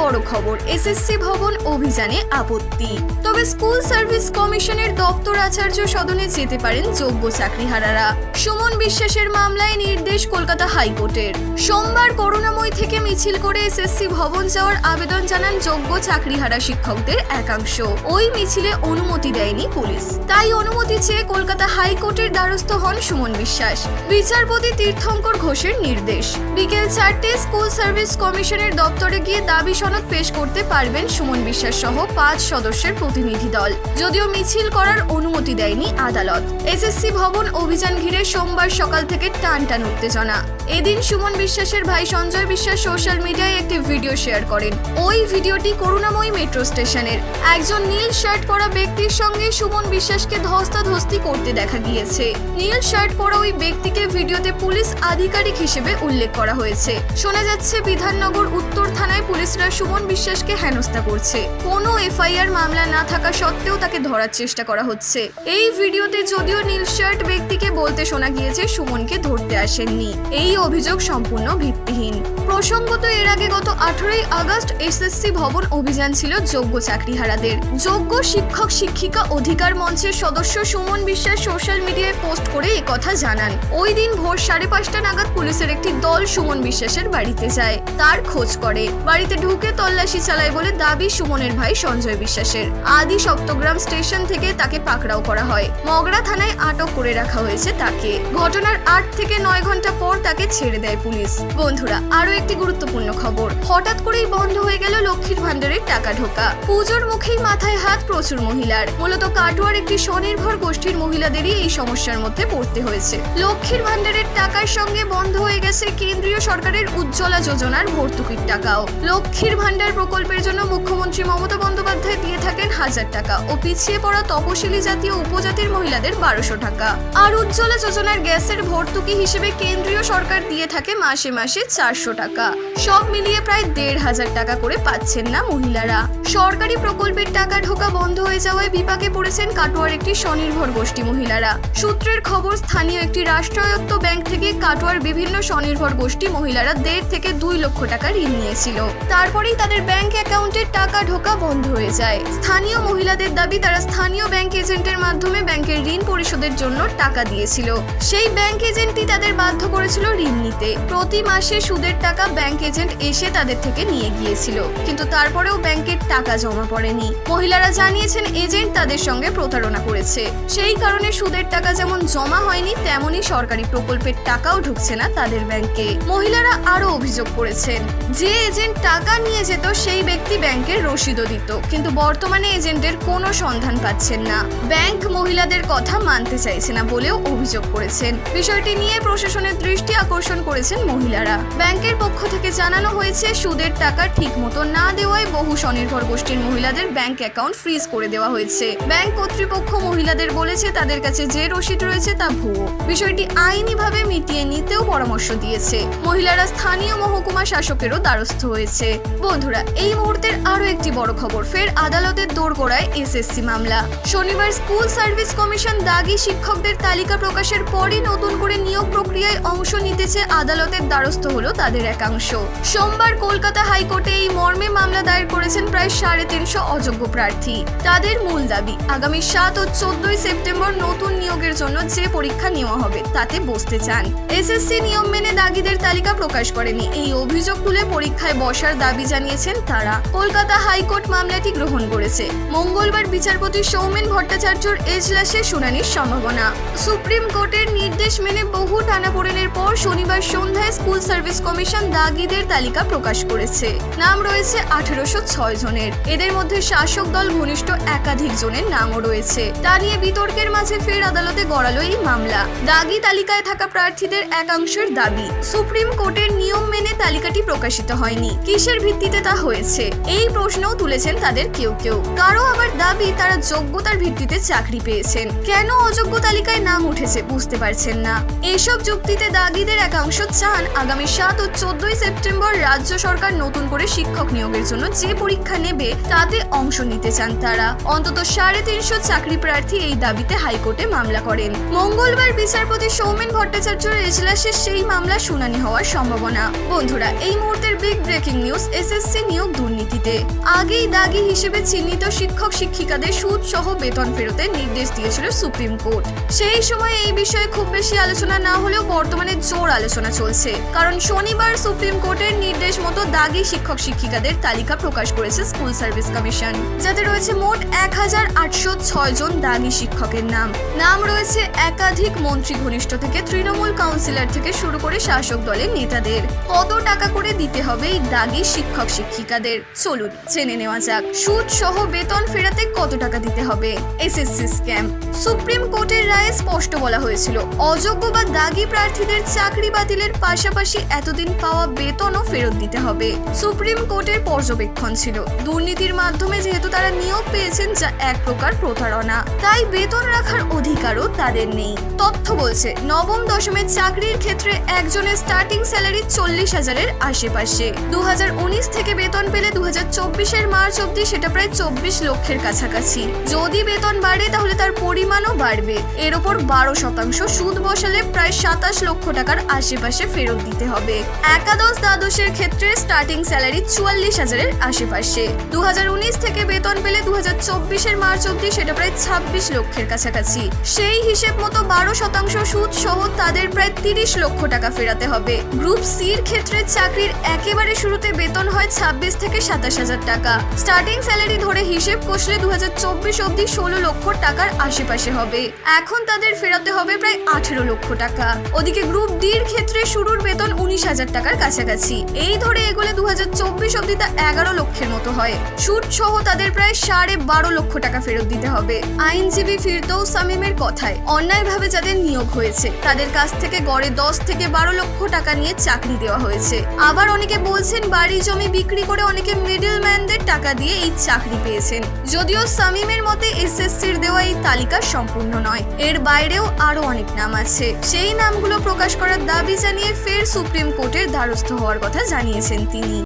বড় খবর এসএসসি ভবন অভিযানে আপত্তি। তবে স্কুল সার্ভিস কমিশনের দপ্তর আচার্য সদনে যেতে পারেন যোগ্য চাকরিহারারা। সুমন বিশ্বাসের মামলায় নির্দেশ কলকাতা হাইকোর্টের। সোমবার করুণাময় থেকে মিছিল করে এসএসসি ভবন যাওয়ার আবেদন জানান যোগ্য চাকরিহারা শিক্ষকদের একাংশ। ওই মিছিলে অনুমতি দেয়নি পুলিশ। তাই অনুমতি চেয়ে কলকাতা হাইকোর্টের দ্বারস্থ হন সুমন বিশ্বাস। বিচারপতি তীর্থঙ্কর ঘোষের নির্দেশ। বিকেল চারটে স্কুল সার্ভিস কমিশনের দপ্তরে গিয়ে দাবি সনদ পেশ করতে পারবেন সুমন বিশ্বাস সহ পাঁচ সদস্যের প্রতিনিধি দল। যদিও মিছিল করার অনুমতি দেয়নি আদালত। এসএসসি ভবন অভিযান ঘিরে সোমবার সকাল থেকে টান টান উত্তেজনা। এদিন সুমন বিশ্বাসের ভাই সঞ্জয় বিশ্বাস সোশ্যাল মিডিয়ায় একটি ভিডিও শেয়ার করেন। ওই ভিডিওটি করুণাময়ী মেট্রো স্টেশনের। একজন নীল শার্ট পরা ব্যক্তির সঙ্গে সুমন বিশ্বাসকে ধস্তাধস্তি করতে দেখা গিয়েছে। নীল শার্ট পরা ওই ব্যক্তিকে ভিডিওতে পুলিশ আধিকারিক হিসেবে উল্লেখ করা হয়েছে। শোনা যাচ্ছে, বিধাননগর উত্তর থানায় পুলিশরা সুমন বিশ্বাসকে হেনস্থা করছে। কোনো এফআইআর মামলা না থাকা সত্ত্বেও তাকে ধরার চেষ্টা করা হচ্ছে। এই ভিডিওতে যদিও নীল শার্ট ব্যক্তিকে বলতে শোনা গিয়েছে, সুমনকে ধরতে আসেননি। এই অভিযোগ সম্পূর্ণ ভিত্তিহীন। প্রসঙ্গত, এর আগে গত আঠারোই আগস্ট এসএসসি ভবন অভিযান ছিল যোগ্য চাকরিহারাদের। যোগ্য শিক্ষক, শিক্ষিকা, অধিকার মঞ্চের সদস্য সুমন বিশ্বাস সোশ্যাল মিডিয়ায় পোস্ট করে কথা জানান। ওই দিন ভোর সাড়ে পাঁচটা নাগাদ পুলিশের একটি দল সুমন বিশ্বাসের বাড়িতে যায়। তার খোঁজ করে। বাড়িতে ঢুকে তল্লাশি চালায় বলে দাবি সুমনের ভাই সঞ্জয় বিশ্বাসের। আদি সপ্তগ্রাম স্টেশন থেকে তাকে পাকড়াও করা হয়। মগরা থানায় আটক করে রাখা হয়েছে তাকে। ঘটনার আট থেকে নয় ঘণ্টা পর তাকে ছেড়ে দেয় পুলিশ। বন্ধুরা আরও একটি গুরুত্বপূর্ণ খবর। হঠাৎ করেই বন্ধ হয়ে গেল লক্ষ্মীর ভান্ডারের টাকা ঢোকা। পুজোর মুখেই মাথায় হাত প্রচুর মহিলার। মূলত কাটোয়ার একটি স্বনির্ভর গোষ্ঠীর মহিলাদেরই এই সমস্যার মধ্যে পড়তে হয়েছে। লক্ষ্মীর ভান্ডারের টাকার সঙ্গে বন্ধ হয়ে গেছে কেন্দ্রীয় সরকারের উজ্জ্বলা যোজনার ভর্তুকির টাকাও। লক্ষ্মীর ভান্ডার প্রকল্পের জন্য মুখ্যমন্ত্রী মমতা বন্দ্যোপাধ্যায় দিয়ে থাকেন হাজার টাকা ও পিছিয়ে পড়া তপশিলি জাতীয় উপজাতির মহিলাদের বারোশো টাকা। আর উজ্জ্বলা যোজনার গ্যাসের ভর্তুকি হিসেবে কেন্দ্রীয় সরকার দিয়ে থাকে মাসে মাসে চারশো টাকা। সব মিলিয়ে প্রায় দেড় হাজার টাকা করে পাচ্ছেন না মহিলারা। সরকারি প্রকল্পের টাকা ঢোকা বন্ধ হয়ে যাওয়ায় বিপাকে পড়েছেন কাটোয়ার একটি স্বনির্ভর গোষ্ঠী মহিলারা। সূত্রের খবর, স্থানীয় একটি রাষ্ট্রায়ত্ত ব্যাংক থেকে কাটোয়ার বিভিন্ন স্বনির্ভর গোষ্ঠী মহিলারা দেড় থেকে দুই লক্ষ টাকা ঋণ নিয়েছিল। তারপরেই তাদের ব্যাংক অ্যাকাউন্টের টাকা ঢোকা বন্ধ হয়ে যায়। স্থানীয় মহিলাদের দাবি, তারা স্থানীয় ব্যাংক এজেন্টের মাধ্যমে ব্যাংকের ঋণ পরিশোধের জন্য টাকা দিয়েছিল। সেই ব্যাংক এজেন্টই তাদের বাধ্য করেছিল ঋণ নিতে। প্রতি মাসে সুদের টাকা ব্যাংক এজেন্ট এসে তাদের থেকে নিয়ে গিয়েছিল। কিন্তু তারপরেও ব্যাংকের টাকা জমা পড়েনি। মহিলারা জানিয়েছেন এজেন্ট তাদের সঙ্গে প্রতারণা করেছে। সেই কারণে সুদের টাকা যেমন জমা হয়নি, তেমনি সরকারি প্রকল্পের টাকাও ঢুকছে না তাদের ব্যাংকে। মহিলারা আরও অভিযোগ করেছেন, যে এজেন্ট টাকা নিয়ে যেত সেই ব্যক্তি ব্যাংকের রসিদও দিত, কিন্তু বর্তমানে এজেন্টের কোনো সন্ধান পাচ্ছেন না। ব্যাংক মহিলাদের কথা মানতে চাইছে না বলেও অভিযোগ করেছেন। বিষয়টি নিয়ে প্রশাসনের দৃষ্টি আকর্ষণ করেছেন মহিলারা। ব্যাংকের পক্ষ থেকে জানানো হয়েছে, সুদের টাকা ঠিক মতো না দেওয়ায় বহু স্বনির্ভর গোষ্ঠীর মহিলাদের ব্যাংক অ্যাকাউন্ট ফ্রিজ করে দেওয়া হয়েছে। ব্যাংক কর্তৃপক্ষ মহিলাদের বলেছে, তাদের কাছে যে রসিদ রয়েছে তা ভুয়ো। বিষয়টি আইনিভাবে মিটিয়ে নিতেও পরামর্শ দিয়েছে। মহিলারা স্থানীয় মহকুমা শাসকেরও দ্বারস্থ হয়েছে। বন্ধুরা, এই মুহূর্তের আরও একটি বড় খবর, ফের আদালতের দোরগোড়ায় এসএসসি মামলা। শনিবার স্কুল সার্ভিস কমিশন দাগি শিক্ষকদের তালিকা প্রকাশের পরই নতুন করে নিয়োগ প্রক্রিয়ায় অংশ নিতেছে আদালতের দ্বারস্থ হলো তাদের একাংশ। সোমবার কলকাতা হাইকোর্টে এই মর্মে মামলা দায়ের করেছেন প্রায় সাড়ে তিনশো অযোগ্য প্রার্থী। তাদের মূল দাবি, আগামী সাত ও চোদ্দই সেপ্টেম্বর নতুন নিয়োগের জন্য যে পরীক্ষা নেওয়া হবে, তাতে বসতে চান। এসএসসি নিয়ম মেনে দাগিদের তালিকা প্রকাশ করেনি। এই অভিযোগ তুলে পরীক্ষায় বসার দাবি জানিয়েছেন তারা। কলকাতা হাইকোর্ট মামলাটি গ্রহণ করেছে। মঙ্গলবার বিচারপতি সৌমেন ভট্টাচার্যর এজলাসে শুনানির সম্ভাবনা। সুপ্রিম কোর্টের নির্দেশ মেনে বহু টানাপোড়েনের পর শনিবার সন্ধ্যায় স্কুল সার্ভিস কমিশন দাগিদের তালিকা প্রকাশ করেছে। নাম রয়েছে আঠেরোশো ছয় জনের। এদের মধ্যে শাসক দল ঘনিষ্ঠ একাধিক জনের নামও রয়েছে। তা নিয়ে বিতর্কের মাঝে ফের আদালতে গড়ালো এই মামলা। দাগি তালিকায় থাকা প্রার্থীদের একাংশের দাবি, সুপ্রিম কোর্টের নিয়ম মেনে তালিকাটি প্রকাশিত হয়নি। কিসের ভিত্তিতে তা হয়েছে? এই প্রশ্নও তুলেছেন তাদের কেউ কেউ। কারও আবার দাবি, তারা যোগ্যতার ভিত্তিতে চাকরি পেয়েছেন। কেন অযোগ্য তালিকায় নাম উঠেছে বুঝতে পারছেন না। এসব যুক্তিতে দাগিদের একাংশ চান আগামী সাত ও চোদ্দই সেপ্টেম্বর রাজ্য সরকার নতুন করে শিক্ষক নিয়োগের জন্য যে পরীক্ষা নেবে, তাতে অংশ নিতে চান তারা। অন্তত সাড়ে তিনশো চাকরি প্রার্থী এই দাবিতে হাইকোর্টে মামলা করেন। মঙ্গলবার বিচারপতি সৌমেন ভট্টাচার্যের এজলাসে সেই মামলা শুনানি হওয়ার সম্ভাবনা। বন্ধুরা, এই মুহূর্তের বিগ ব্রেকিং নিউজ, এসএসসি নিয়োগ দুর্নীতিতে। আগেই দাগি হিসেবে চিহ্নিত শিক্ষক শিক্ষিকাদের সুদ সহ বেতন ফেরতের নির্দেশ দিয়েছিল সুপ্রিম কোর্ট। সেই সময় এই বিষয়ে খুব বেশি আলোচনা না হলেও বর্তমানে জোর আলোচনা চলছে। কারণ শনিবার সুপ্রিম কোর্টের নির্দেশ মতো দাগি শিক্ষক শিক্ষিকাদের তালিকা প্রকাশ করেছে স্কুল সার্ভিস কমিশন। যাতে রয়েছে মোট এক হাজার আটশো ছয় জন দাগি শিক্ষকের নাম। নাম রয়েছে একাধিক মন্ত্রী ঘনিষ্ঠ থেকে, তৃণমূল কাউন্সিলর থেকে শুরু করে শাসক দলের নেতাদের। কত টাকা করে দিতে হবে এই দাগি শিক্ষক শিক্ষিকাদের? চলুন জেনে নেওয়া যাক। সুদ সহ বেতন ফেরাতে কত টাকা দিতে হবে? SSC scam. সুপ্রিম কোর্টের রায়ে স্পষ্ট বলা হয়েছিল, অযোগ্য বা দাগি প্রার্থীদের চাকরি বাতিলের পাশাপাশি এতদিন পাওয়া বেতনও ফেরত দিতে হবে। সুপ্রিম কোর্টের পর্যবেক্ষণ ছিল। দুর্নীতির মাধ্যমে যেহেতু তারা নিয়োগ পেয়েছেন, যা এক প্রকার প্রতারণা। তাই বেতন রাখার অধিকারও তাদের নেই। তথ্য বলছে, নবম দশমের চাকরির ক্ষেত্রে একজনের স্টার্টিং স্যালারি চল্লিশ হাজারের আশেপাশে। দু হাজার উনিশ থেকে বেতন পেলে দু হাজার মার্চ অবধি সেটা প্রায় চব্বিশ লক্ষের কাছাকাছি। যদি বেতন বাড়ে, তাহলে তার পরিমাণও বাড়বে। এর ওপর বারো শতাংশ সুদ বসালে প্রায় সাতাশ লক্ষ টাকার আশেপাশে ফেরত দিতে হবে। একাদশ দ্বাদশের ক্ষেত্রে স্টার্টিং স্যালারি চুয়াল্লিশ হাজারের আশেপাশে। দু হাজার উনিশ থেকে বেতন পেলে দু হাজার মার্চ অবধি সেটা প্রায় ছাব্বিশ লক্ষের কাছাকাছি। সেই হিসেব মতো বারো শতাংশ সুদ সহ তাদের প্রায় তিরিশ লক্ষ টাকা ফেরাতে হবে। গ্রুপ সির ক্ষেত্রে চাকরির একেবারে শুরুতে বেতন হয় ছাব্বিশ থেকে সাতাশ হাজার টাকা। স্টার্টিং স্যালারি ধরে হিসেব কষলে দু হাজার চব্বিশ অব্দি ষোলো লক্ষ টাকার আশেপাশে হবে। এখন তাদের ফেরাতে হবে প্রায় আঠেরো লক্ষ টাকা। ওদিকে গ্রুপ ডির ক্ষেত্রে শুরুর বেতন উনিশ হাজার টাকার কাছাকাছি। এই ধরে এগোলে দু হাজার চব্বিশ অব্দি তা এগারো লক্ষের মতো হয়। সুদ সহ তাদের প্রায় সাড়ে বারো লক্ষ টাকা ফেরত দিতে হবে। আইনজীবী ফিরদৌস সামিমের কথায়, অন্যায়ভাবে যাদের নিয়োগ হয়েছে, তাদের কাছ থেকে গড়ে দশ থেকে বারো লক্ষ টাকা নিয়ে চাকরি দেওয়া হয়েছে। আবার অনেকে বলছেন, বাড়ি জমি বিক্রি করে অনেকে মিডল ম্যানদের টাকা দিয়ে এই চাকরি পেয়েছেন। যদিও সামিমের মতে এসএসসির দেওয়া এই তালিকা সম্পূর্ণ নয়। এর বাইরেও আরও অনেক নাম আছে। সেই নামগুলো প্রকাশ করার দাবি জানিয়ে ফের সুপ্রিম কোর্টের দ্বারস্থ হওয়ার কথা জানিয়েছেন তিনি।